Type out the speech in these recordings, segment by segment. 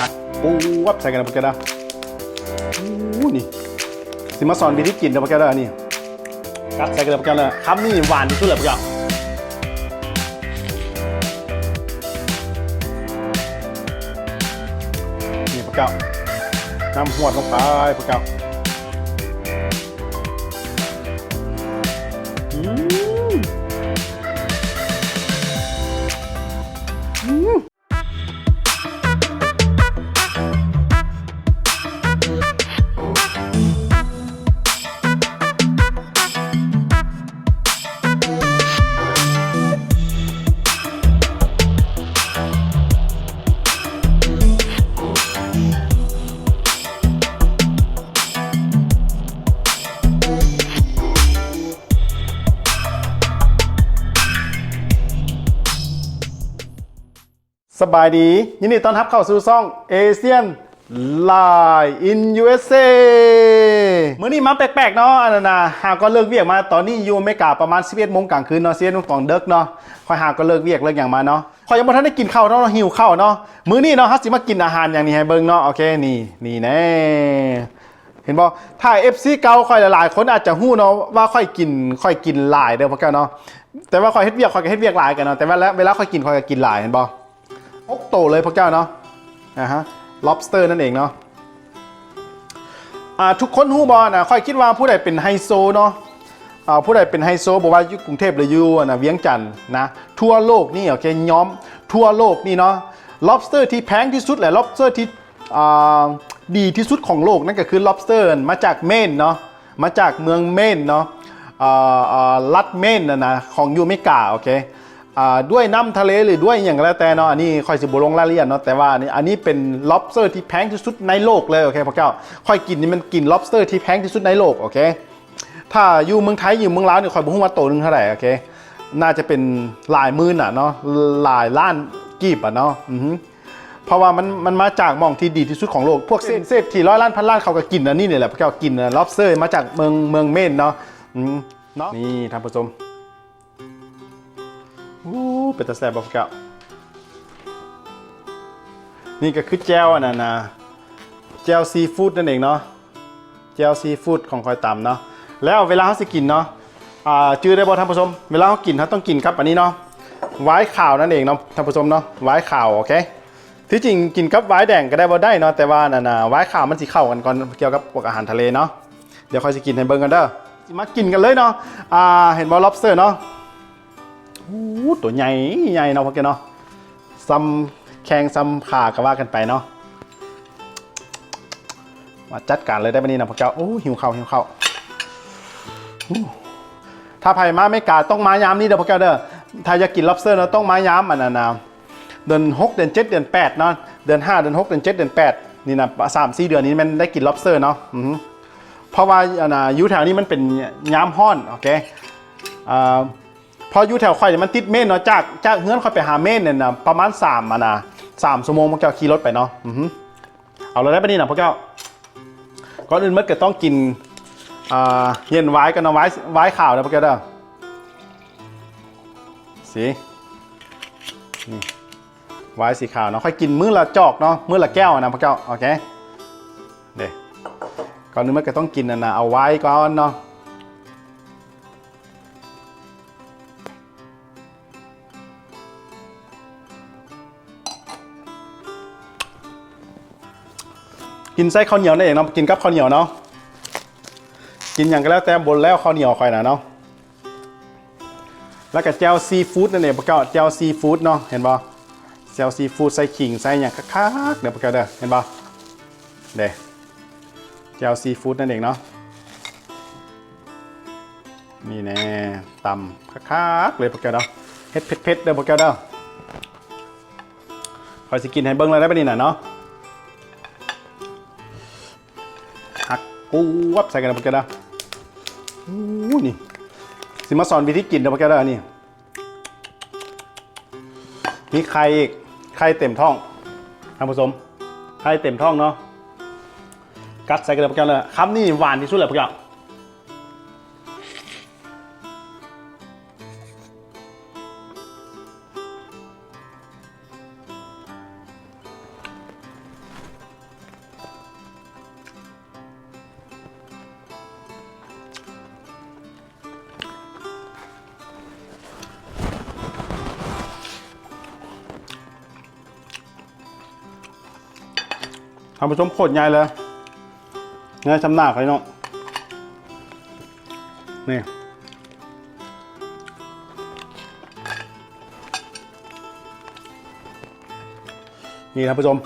หักปูวับใส่กันนะพวกแกนะอู้นี่สิมาสอนวิธีกินนะพวกแกนะนี่กัดใส่กันนะพวกแกนะคำนี่หวานที่สุดเลยพวกแกนี่พวกแกน้ำหวดลงไปพวกแกอืม สบายดี ยินดีต้อนรับเข้าสู่ซ่องเอเชียนไลน์อิน USA มื้อนี้มาแปลกๆเนาะอันนั้นนะหาก็เลิกเวียกมาตอนนี้อยู่อเมริกาประมาณ11โมงกลางคืนเนาะ11โมงตอนเดึกเนาะค่อยหาก็เลิกเวียกเลิกอย่างมาเนาะคอยยังบ่ทันได้กินข้าวเนาะหิวข้าวเนาะมื้อนี้เนาะฮัสสิมากินอาหารอย่างนี้ให้เบิ่งเนาะโอเคนี่นี่แน่เห็นบ่ถ้า FC เก่าค่อยหลายๆคนอาจจะฮู้เนาะว่าค่อยกินค่อยกินหลายเด้อพวกแกเนาะแต่ว่าค่อยเฮ็ดเวียกค่อยก็เฮ็ดเวียกหลายกันเนาะแต่ว่าเวลาค่อยกินค่อยก็กินหลายเห็นบ่ พกโตเลยพระเจ้าเนาะอ่าฮะ lobster นั่นเองเนาะทุกคนฮู้บอนะค่อยคิดว่าผู้ใดเป็นไฮโซเนาะผู้ใดเป็นไฮโซบอกว่าอยู่กรุงเทพหรืออยู่นะเวียงจันทน์นะทั่วโลกนี่โอเคย้อมทั่วโลกนี่เนาะ lobster ที่แพงที่สุดและ lobster ที่ดีที่สุดของโลกนั่นก็คือ lobster มาจากเมนเนาะมาจากเมืองเมนเนาะรัฐเมนนะนะของยูเมกาโอเค ด้วยน้ำทะเลหรือด้วยอย่างก็แล้วแต่เนาะอันนี้ค่อยสิบลงรายละเอียดเนาะแต่ว่าอันนี้อันนี้เป็น lobster ที่แพงที่สุดในโลกเลยโอเคพ่อเจ้าค่อยกินนี่มันกิน lobster ที่แพงที่สุดในโลกโอเคถ้าอยู่เมืองไทยอยู่เมืองลาวเนี่ยค่อยบอกว่าโตหนึงเท่าไหร่โอเคน่าจะเป็นหลายหมื่นอะเนาะหลายล้านกีบอะเนาะอือฮึเพราะว่ามันมันมาจากหมองที่ดีที่สุดของโลก พวกเศษเศษที่ร้อยล้านพันล้านเขาก็กินอันนี้เนี่ยแหละพ่อเจ้ากิน lobster มาจากเมืองเมืองเมนเนาะอืมเนาะนี่ท่านผู้ชม อู้เป็นตาแซบบอกเก่านี่ก็คือแจวอันนั้นนะแจวซีฟู้ดนั่นเองเนาะแจวซีฟู้ดของคอยตำเนาะแล้วเวลาเขาสิกินเนาะจื้อได้บ่ท่านผู้ชม เวลาเขากินเขาต้องกินครับอันนี้เนาะไว้ข่าวนั่นเองเนาะท่านผู้ชมเนาะไว้ข่าวโอเคที่จริงกินกับไว้แดงก็ได้บ่ได้เนาะแต่ว่านั่นน่ะไว้ข่าวมันสิเข้ากันก่อนเกี่ยวกับพวกอาหารทะเลเนาะเดี๋ยวคอยสิกินให้เบิ่งกันเด้อมากินกันเลยเนาะอ่าเห็นบ่ lobster เนาะ อู้ตัวใหญ่ใหญ่เนาะพวกแกเนาะซ้ำแข่งซ้ำขาก็ว่ากันไปเนาะมาจัดการเลยได้ปะนี่นะพวกเจ้าโอ้หิวข้าวหิวข้าวถ้าไผ่มาไม่กาต้องมายามนี่เด้อพวกแกเด้อถ้าอยากกิน lobster เนาะต้องมายามอันนั้นนะเดือน6เดือน7เดือน8เนาะเดือน5เดือน6เดือน7เดือน8นี่นะสามสี่เดือนนี้มันได้กิน lobster เนาะเพราะว่าอันน่ะอยู่แถวนี้มันเป็นยามห้อนโอเคอ่า พออยู่แถวข่อยเนี่ยมันติดเม่นเนาะจากจากเฮือนข่อยไปหาเม่นเนี่ยนะประมาณ3ามอะนะสามชั่วโมงพวกเจ้าขี่รถไปเนาะอือหือเอาเลยได้ปะนี่นะพวกเจ้าก่อนอื่นมันก็ต้องกินเย็นไว้กันนะไว้ไว้ข่าวนะพวกเจ้าเด้อสีนี่ไว้สีขาวเนาะค่อยกินมื้อละจอกเนาะมื้อละแก้วนะพวกเจ้าโอเคเด้ก่อนอื่นมันก็ต้องกินนะนะเอาไว้ก่อนเนาะ กินไส้ข้าวเหนียวนั่นเองเนาะกินกับข้าวเหนียวเนาะกินอย่างก็แล้วแต่บนแล้วข้าวเหนียวคอยนะเนาะแล้วก็แจวซีฟู้ดนั่นเองพวกเจ้าแจวซีฟู้ดเนาะเห็นป่ะแจวซีฟู้ดใส่ขิงใส่อย่างคักๆเดี๋ยวพวกเจ้าเด้อเห็นป่ะเด้แจวซีฟู้ดนั่นเองเนาะนี่แน่ตำคักๆเลยพวกเจ้าเนาะเฮ็ดเผ็ดๆเด้อพวกเจ้าเด้อคอยสิกินให้เบิ่งเลยได้ปะนี่น่ะเนาะ ปูวับใส่กันนะพวกแกนะอู้นี่สิมาสอนวิธีกินนะพวกแกนะนี่มีไข่อีกไข่เต็มท้องท่านผู้ชมไข่เต็มท้องเนาะกัดใส่กันนะพวกแกเลยคำนี่หวานที่สุดเลยพวกแก ทำผสมโคตรใหญ่เลยง่ายชำนาญเลยเนาะนี่นี่ท่านผู้ชม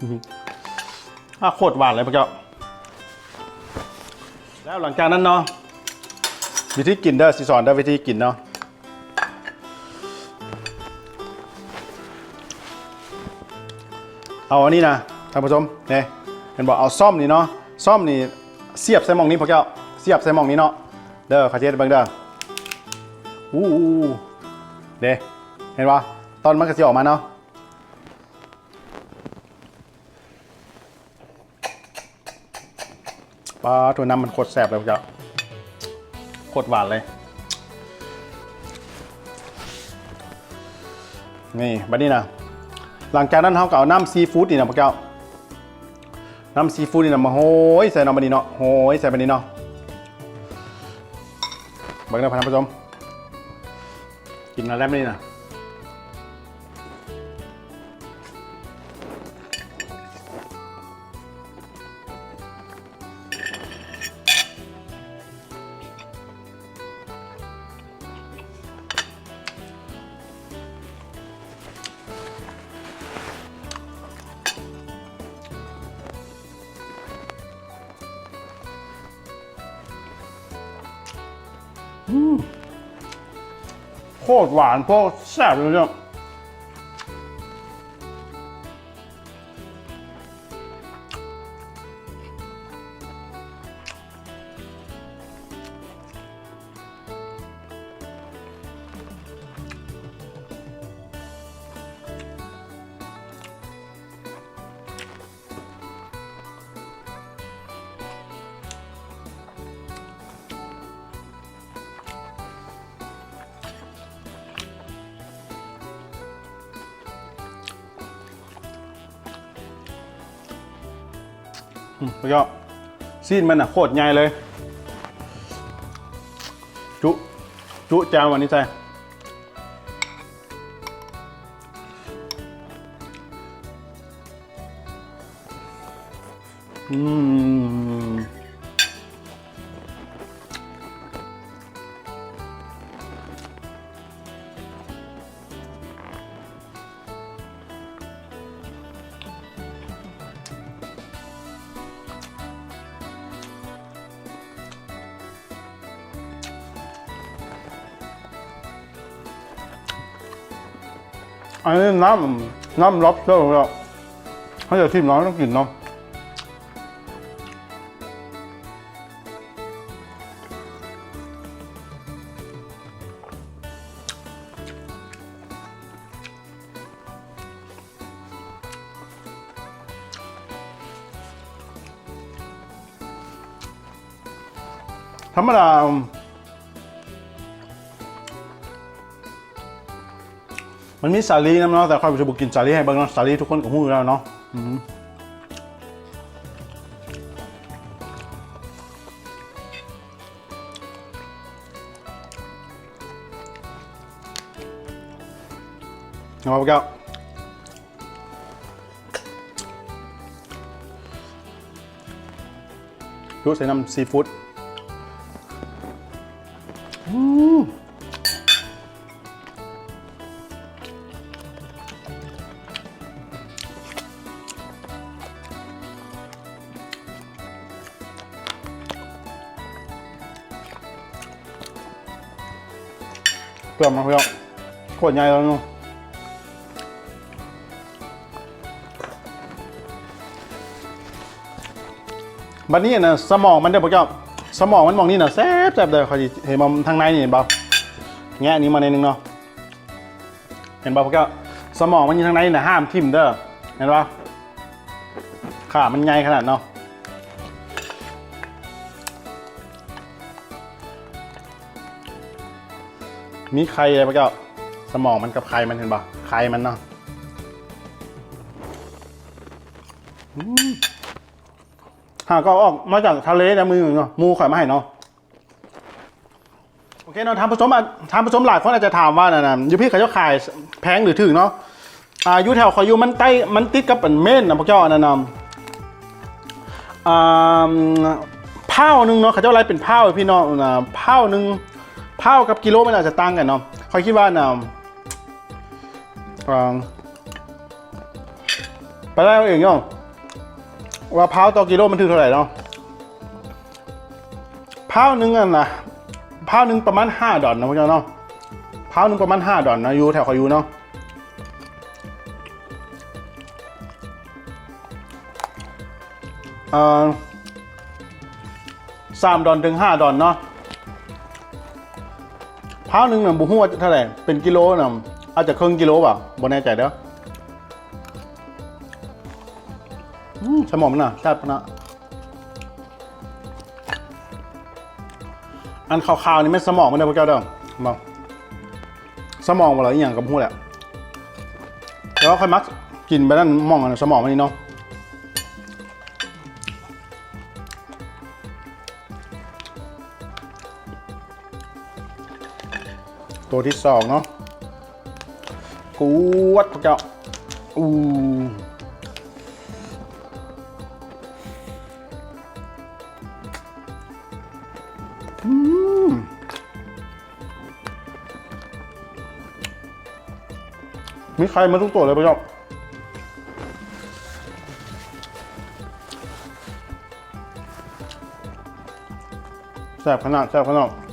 อื้อหืออะโคตรหวานเลยพระเจ้า แล้วหลังจากนั้นเนาะวิธีกินเด้อสิสอนเด้วิธีกินเนาะ เอาอันนี้นะท่านผู้ชมเนี่ยเห็นบอกเอาซ่อมนี่เนาะซ่อมนี่เสียบใส่หมองนี้พระเจ้าเสียบใส่หมองนี้เนาะเด้อขอเทศเบิ่งเด้ออู้เด้เห็นปะตอนมันก็สิออกมาเนาะปลาตัวน้ำมันโคตรแซ่บเลยพระเจ้าโคตรหวานเลย นี่บัดนี้นะ หลังจากนั้นเขาก็เอาน้ำซีฟู้ดนี่นะพวกเจ้าน้ำซีฟู้ดนี่นะมาโหยใส่น้ำบัดนี้เนาะโหยใส่บัดนี้เนาะเบังนะท่านผู้ชมกินอะไรไม่นี่นะ โคตรห ซีนมันอะโคตรใหญ่เลย จุ จุจ้าวันนี้ใช่อืม อันนี้น้ำน้ำล็อบสเตอร์แล้วเขาจะทิมน้อยต้องกินเนาะธรรมดา มันมีสาลีนะเนาะแต่ค่อยไปจะบุกินสาลีให้เบางเนาะสาลีทุกคนก็หู้อยู่แล้วเนาะอืมเอาไปแก้วดูใส่น้ำซีฟู้ด เปลือมันเปรี้ยวโคตรใหญ่แล้วเนาะบัดนี้นะสมองมันเด้อพวกเจ้าสมองมันมองนี่นะแซ่บแซ่บเลยเขาสิเห็นมันทางในนี่เห็นเปล่าแงะนี้มาในนึงเนาะเห็นเปล่าพวกเจ้าสมองมันอยู่ทางในน่ะห้ามทิ่มเด้อเห็นเปล่าขามันใหญ่ขนาดเนาะ มีไข่อะไรปะเจ้าสมองมันกับไข่มันเห็นปะไข่มันเนาะหาก็ออกมาจากทะเลนะมือเนาะมูข่อยมาให้เนาะโอเคเนาะทานผสมอะทานผสมหลายคนอาจจะถามว่านะนะอยูพี่เขาจะขายแพงหรือถึงเนาะอายุแถวคอยอยู่มันใต้มันติดกับเป็นเม่นนะพวกเจ้าอันนั้นนะอ่าเผาหนึ่งเนาะเขาเจ้าอะไรเป็นเผาพี่น้องนะเผาหนึ่ง เผากับกิโลมันอาจจะต่างกันเนาะคอยคิดว่านะอ่าไปได้เอาเองเนาะว่าเผาต่อกิโลมันถึงเท่าไหร่เนาะเผาหนึ่งอะนะเผาหนึ่งประมาณห้าดอลนะพวกเจ้าเนาะเผาหนึ่งประมาณห้าดอลนะอยู่แถวคอยอยู่เนาะอ่อสามดอนถึงห้าดอนเนาะ พร้าวหนึ่งน่ะบุหัวาเท่าไหร่เป็นกิโลน่ะอาจจะครึ่งกิโลเปล่าบ่แน่ใจเด้ออืมสมองมันน่ะแซ่บนะอันขาวๆนี่ไม่สมองมันเด้อพวกเจ้าเด้อมาสมองว่าอะไรอหย่างกับหูแหละแล้วค่อยมักกินไปนั่นมองอันสมองมันนี่เนาะ ตัวที่สองเนาะกูวัดพวกเจ้าอู้อืมมีใครมาทุกตัวเลยพวกเจ้าแซ่บขนาดแซ่บขนาด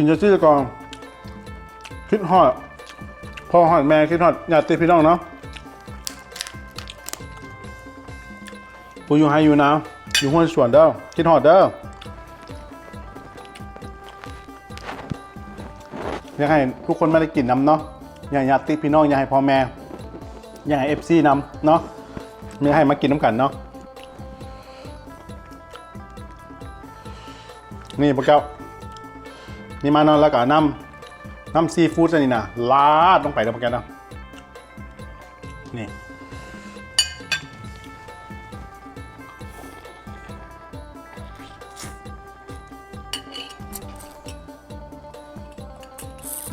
กินจะซี่กอนคิดฮอดพ่อฮอดแม่คิดฮอดญาติพี่น้องเนาะผู้อยู่ให้อยู่นะอยู่ห้วยสวนเด้อคิดฮอดเด้ออยากให้ทุกคนไม่ได้กินน้ำเนาะอยากญาติพี่น้องอยากให้พ่อแม่อยากให้เอฟซีน้ำเนาะไม่ให้มากินน้ำกันเนาะนี่พวกเจ้า นี่มาเนาะแล้วก็น้ำน้ำซีฟู้ดนี่นะลาดลงไปแล้วพวกแกนะนี่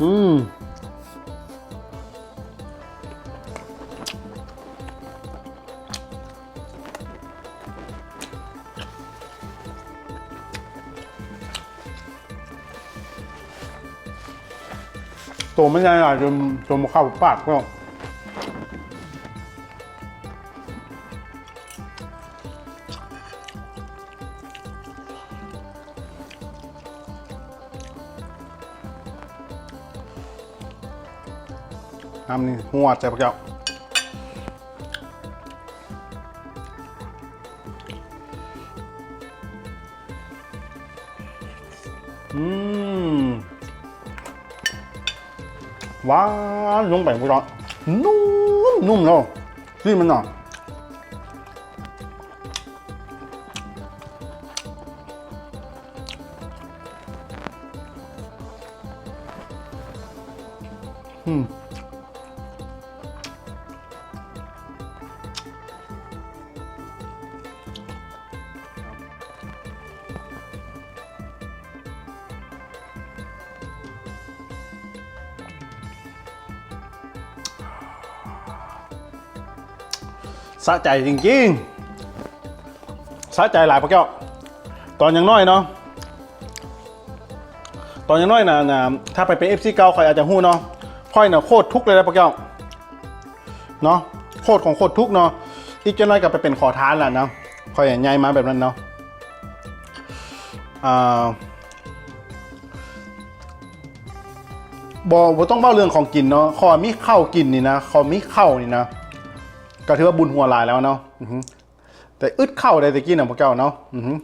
อืม ตัวมันใหญ่อะจนจนมาเข้าปากก็น้ำนี่หัวใจพวกเจ้า หวานลงไปพวกเรานุ่มนุ่มเนาะนี่มันเนาะ สะใจจริงๆสะใจหลายพวกเจ้าตอนยังน้อยเนาะตอนยังน้อยนะนะถ้าไปเป็น FC เก่าคอยอาจจะหู้เนาะค่อยเนาะโคตรทุกเลยนะพวกเจ้าเนาะโคตรของโคตรทุกเนาะอีกจะน้อยก็ไปเป็นขอทานแหละเนาะคอยอย่างใหญ่มาแบบนั้นเนาะอ่าบอบต้องเบ้าเรื่องของกินเนาะขอมีข้าวกินนี่นะขอมีข้าวนี่นะ ก็ถือว่าบุญหัวลายแล้วเนาะอือหือแต่อึดเข้าได้ตะกี้นะพวกเจ้าเนาะอือหือ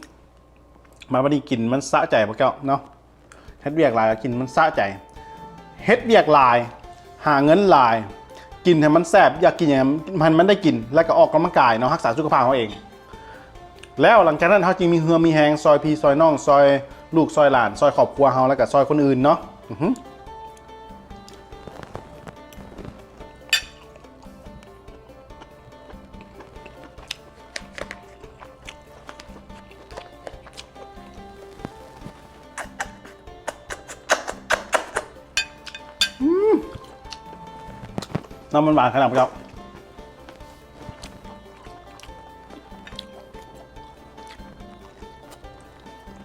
มาวันนี้กินมันสะใจพวกเจ้าเนาะเฮ็ดเวียกลายแล้วกินมันสะใจเฮ็ดเวียกลาย หาเงินลาย กินให้มันแซ่บอยากกินอย่างมันมันได้กิน แล้วก็ออกกำลังกายเนาะรักษาสุขภาพเขาเอง แล้วหลังจากนั้นเขาจริงมีเฮือมีแหงซอยพีซอยน้อง ซอยลูกซอยหลาน ซอยครอบครัวเขาแล้วก็ซอยคนอื่นเนาะ น้ำมันหวานขนาดครับ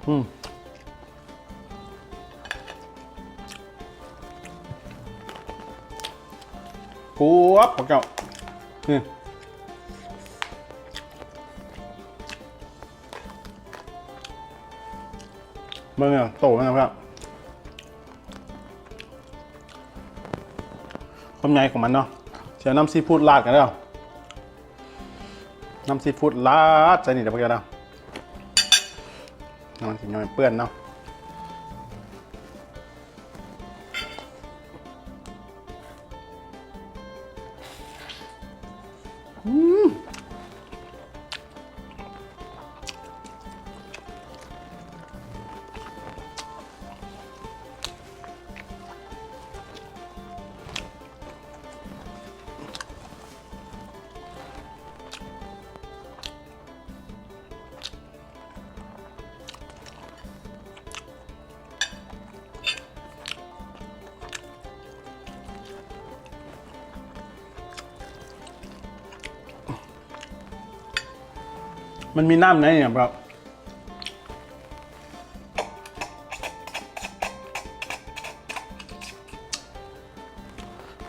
อืมกวบพวกเจ้านี่เมื่อไงโตมั้งครับความใหญ่ของมันเนาะ เชียวน้ำซีฟู้ดราดกันแล้วน้ำซีฟู้ดราดใส่นี่เดี๋ยวพวกเจ้าเนะน้ำมันสิน้อยเปื้อนเนาะ มันมีน้ำไหนเนี่ยครับ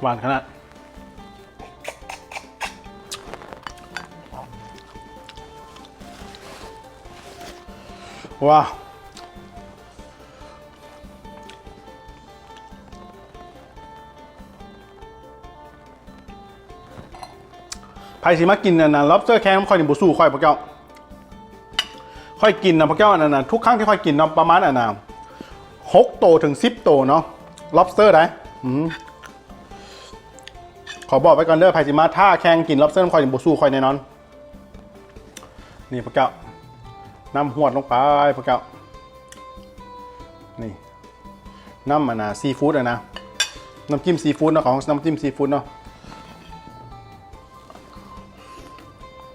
หวานขนาดว้าวไผ่สิมากินน่ะนะ lobster แค่น้ำค่อยนี่บุสู้ค่อยพวกเจ้า ค่อยกินนะพวกเจ้าอันนั้นะทุกครั้งที่ค่อยกินเนาะประมาณอันนะหกโตถึงสิบโตเนาะ lobster ได้ขอบอกไว้ก่อนเด้อไผ่สิมาถ้าแข่งกิน lobster น้ำค่อยนี่บุสู้ค่อยแน่นอน นี่พวกเจ้าน้ำหวดลงไปพวกเจ้านี่น้ำมันนะซีฟู้ดอะนะน้ำจิ้มซีฟู้ดเนาะของน้ำจิ้มซีฟู้ดเนาะ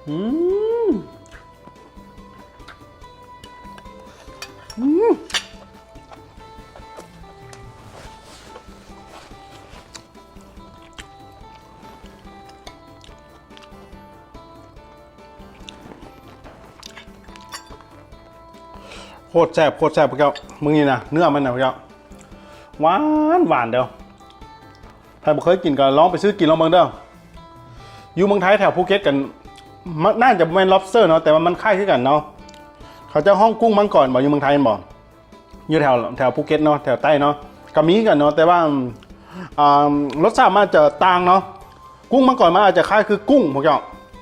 อืม ตรแซ่บโคตรแซ่บพวกเจ้ามึงนี่นะเนื้อมันนะพวกเจ้าหวานหวานเดียวใครบ่เคยกินก็ลองไปซื้อกินลองเบิ่งเด้ออยู่เมืองไทยแถวภูเก็ตกันน่าจะเป็น lobster เนาะแต่ว่ามันคล้ายขึ้นกันเนาะเขาจะห้องกุ้งมังกรบอกอยู่เมืองไทยบอกอยู่แถวแถวภูเก็ตเนาะแถวใต้เนาะก็มีกันเนาะแต่ว่ารสชาติมันจะต่างเนาะกุ้งมังกรมันอาจจะคล้ายคือกุ้งพวกเจ้า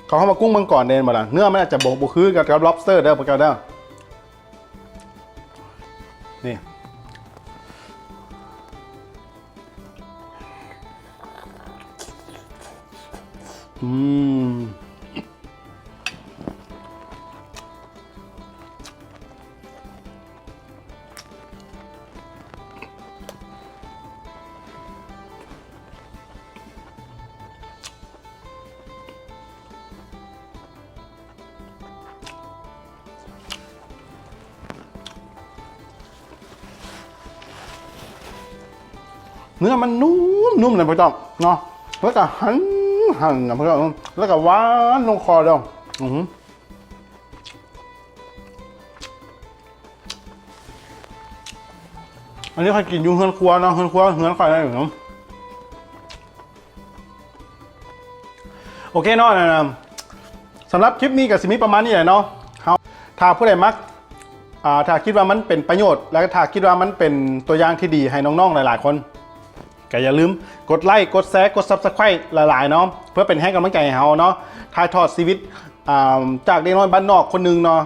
เขาเข้ามากุ้งมังกรเดนมาละเนื้อมันอาจจะบกบุคือกับ lobster เด้อพวกเจ้าเด้อ นี่อืม เนื้อมันนุ่มนุ่มเลยพ่อจ้องเนาะแล้วก็หันหันนะพ่อจ้องแล้วก็หวานลงคอเด้ออือหืออันนี้ใครกินอยู่เฮือนครัวเนาะเฮือนครัวเฮือนใครได้อยู่เนาะโอเคเนาะนะนะสำหรับคลิปนี้กับสิมีประมาณนี้แหละเนาะเฮาถ้าผู้ใดมักอ่าถ้าคิดว่ามันเป็นประโยชน์ และถ้าคิดว่ามันเป็นตัวอย่างที่ดีให้น้องๆหลาย ๆ คน ก็อย่าลืมกดไลค์กดแชร์กด Subscribe หลายๆเนาะเพื่อเป็นให้กำลังใจให้เราเนาะถ่ายทอดชีวิตาจากเด็กน้อยบ้านนอกคนหนึ่งเนาะ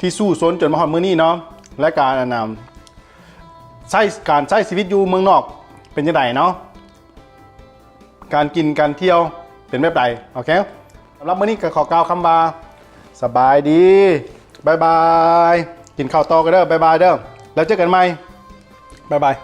ที่สู้สนจนมาฮอดมือนี้เนาะและการนนาใช้การใช้ชีวิตอยู่เมืองนอกเป็นยังไงเนาะการกินการเที่ยวเป็นแบบใดโอเคสำหรับมื้อนี้ก็ขอกล่าวคำบาสบายดีบายบาย กินข้าวต่อกันเด้อบายบายเด้อแล้วเจอกันใหม่บายบาย